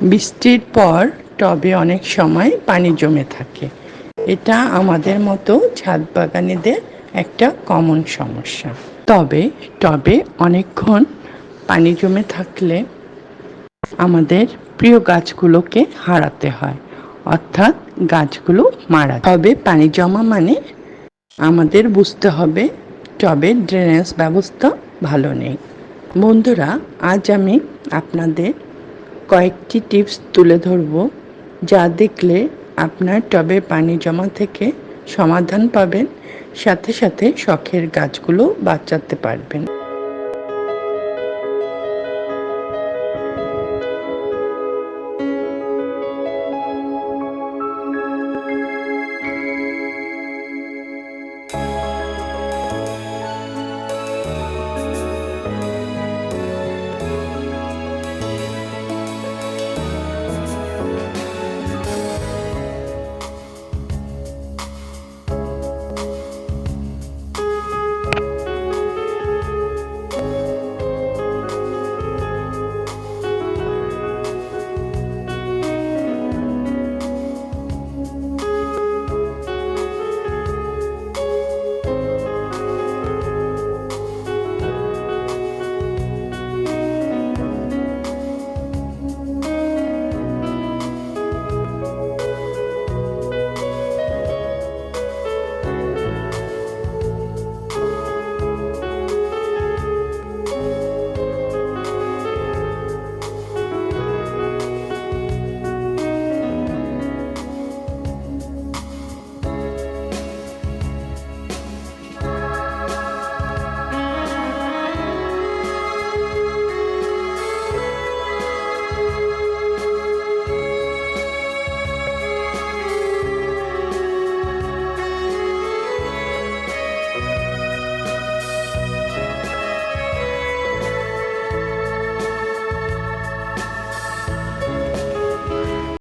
বৃষ্টির পর টবে অনেক সময় পানি জমে থাকে। এটা আমাদের মতো ছাদ বাগানীদের একটা কমন সমস্যা। তবে টবে অনেকক্ষণ পানি জমে থাকলে আমাদের প্রিয় গাছগুলোকে হারাতে হয়, অর্থাৎ গাছগুলো মারা তবে পানি জমা মানে আমাদের বুঝতে হবে টবের ড্রেনেজ ব্যবস্থা ভালো নেই। বন্ধুরা, আজ আমি আপনাদের কয়েকটি টিপস তুলে ধরব যা দেখলে আপনার টবে পানি জমা থেকে সমাধান পাবেন, সাথে সাথে শখের গাছগুলো বাঁচাতে পারবেন।